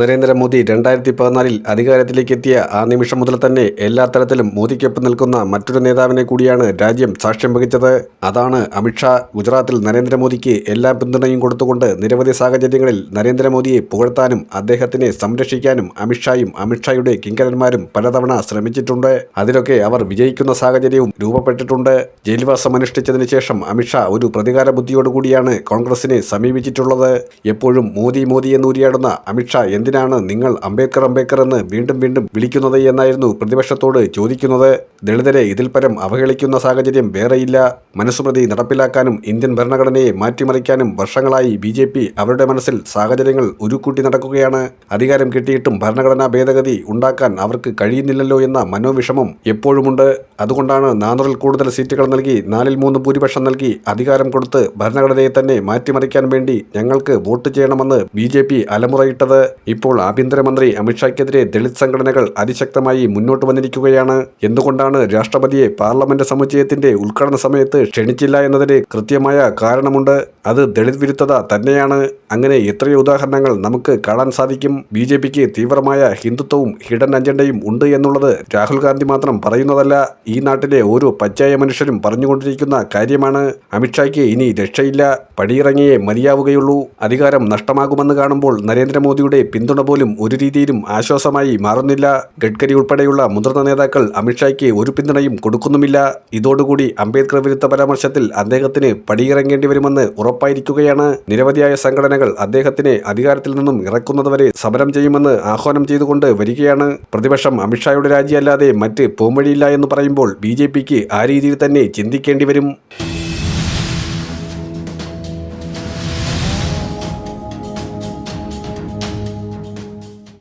നരേന്ദ്രമോദി രണ്ടായിരത്തി പതിനാലിൽ അധികാരത്തിലേക്ക് എത്തിയ ആ നിമിഷം മുതൽ തന്നെ എല്ലാ തരത്തിലും മോദിക്കൊപ്പം നിൽക്കുന്ന മറ്റൊരു നേതാവിനെ കൂടിയാണ് രാജ്യം സാക്ഷ്യം വഹിച്ചത്. അതാണ് അമിത്ഷാ ഗുജറാത്തിൽ നരേന്ദ്രമോദിക്ക് എല്ലാ പിന്തുണയും കൊടുത്തുകൊണ്ട് നിരവധി സാഹചര്യങ്ങളിൽ നരേന്ദ്രമോദിയെ പുകഴ്ത്താനും അദ്ദേഹത്തിനെ സംരക്ഷിക്കാനും അമിത്ഷായും അമിത്ഷായുടെ കിങ്കരന്മാരും പലതവണ ശ്രമിച്ചിട്ടുണ്ട്. അതിലൊക്കെ അവർ വിജയിക്കുന്ന സാഹചര്യവും രൂപപ്പെട്ടിട്ടുണ്ട്. ജയിൽവാസം അനുഷ്ഠിച്ചതിന് ശേഷം അമിത്ഷാ ഒരു പ്രതികാര ബുദ്ധിയോടുകൂടിയാണ് കോൺഗ്രസിനെ സമീപിച്ചിട്ടുള്ളത്. എപ്പോഴും മോദി മോദി എന്നൂരിയാടുന്ന അമിത്ഷാ എന്തിനാണ് നിങ്ങൾ അംബേദ്കർ അംബേദ്കർ എന്ന് വീണ്ടും വീണ്ടും വിളിക്കുന്നത് എന്നായിരുന്നു പ്രതിപക്ഷത്തോട് ചോദിക്കുന്നത്? ദളിതരെ ഇതിൽ പരം അവഹേളിക്കുന്ന സാഹചര്യം വേറെയില്ല. മനസ്സുപ്രതി നടപ്പിലാക്കാനും ഇന്ത്യൻ ഭരണഘടനയെ മാറ്റിമറിക്കാനും വർഷങ്ങളായി ബി ജെ പി അവരുടെ മനസ്സിൽ സാഹചര്യങ്ങൾ ഉരുക്കൂട്ടി നടക്കുകയാണ്. അധികാരം കിട്ടിയിട്ടും ഭരണഘടനാ ഭേദഗതി ഉണ്ടാക്കാൻ അവർക്ക് കഴിയുന്നില്ലല്ലോ എന്ന മനോവിഷമം എപ്പോഴുമുണ്ട്. അതുകൊണ്ടാണ് നാനൂറിൽ കൂടുതൽ സീറ്റുകൾ നൽകി നാലിൽ മൂന്ന് ഭൂരിപക്ഷം നൽകി അധികാരം കൊടുത്ത് ഭരണഘടനയെ തന്നെ മാറ്റിമറിക്കാൻ വേണ്ടി ഞങ്ങൾക്ക് വോട്ട് ചെയ്യണമെന്ന് ബി ജെ പി അലമുറയിട്ടത്. ഇപ്പോൾ ആഭ്യന്തരമന്ത്രി അമിത്ഷായ്ക്കെതിരെ ദളിത് സംഘടനകൾ അതിശക്തമായി മുന്നോട്ട് വന്നിരിക്കുകയാണ്. എന്തുകൊണ്ടാണ് രാഷ്ട്രപതിയെ പാർലമെന്റ് സമുച്ചയത്തിന്റെ ഉദ്ഘാടന സമയത്ത് ക്ഷണിച്ചില്ല എന്നതിന് കൃത്യമായ കാരണമുണ്ട്. അത് ദളിത് വിരുദ്ധത തന്നെയാണ്. അങ്ങനെ എത്രയോ ഉദാഹരണങ്ങൾ നമുക്ക് കാണാൻ സാധിക്കും. ബി ജെ പിക്ക് തീവ്രമായ ഹിന്ദുത്വവും ഹിഡൻ അജണ്ടയും ഉണ്ട് എന്നുള്ളത് രാഹുൽ ഗാന്ധി മാത്രം പറയുന്നതല്ല. ഈ നാട്ടിലെ ഓരോ പച്ചയായ മനുഷ്യരും പറഞ്ഞുകൊണ്ടിരിക്കുന്ന കാര്യമാണ്. അമിത്ഷായ്ക്ക് ഇനി രക്ഷയില്ല. പടിയിറങ്ങിയേ മതിയാവുകയുള്ളൂ. അധികാരം നഷ്ടമാകുമെന്ന് കാണുമ്പോൾ നരേന്ദ്രമോദിയുടെ പിന്തുണ പോലും ഒരു രീതിയിലും ആശ്വാസമായി മാറുന്നില്ല. ഗഡ്കരി ഉൾപ്പെടെയുള്ള മുതിർന്ന നേതാക്കൾ അമിത്ഷായ്ക്ക് ഒരു പിന്തുണയും കൊടുക്കുന്നുമില്ല. ഇതോടുകൂടി അംബേദ്കർ വിരുദ്ധ പരാമർശത്തിൽ അദ്ദേഹത്തിന് പടിയിറങ്ങേണ്ടി വരുമെന്ന് ഉറപ്പായിരിക്കുകയാണ്. നിരവധിയായ സംഘടനകൾ അദ്ദേഹത്തിനെ അധികാരത്തിൽ നിന്നും ഇറക്കുന്നതുവരെ സമരം ചെയ്യുമെന്ന് ആഹ്വാനം ചെയ്തുകൊണ്ട് വരികയാണ്. പ്രതിപക്ഷം അമിത്ഷായുടെ രാജിയല്ലാതെ മറ്റ് പോംവഴിയില്ല എന്ന് പറയുമ്പോൾ ബി ജെ പിക്ക് ആ രീതിയിൽ തന്നെ ചിന്തിക്കേണ്ടി വരും.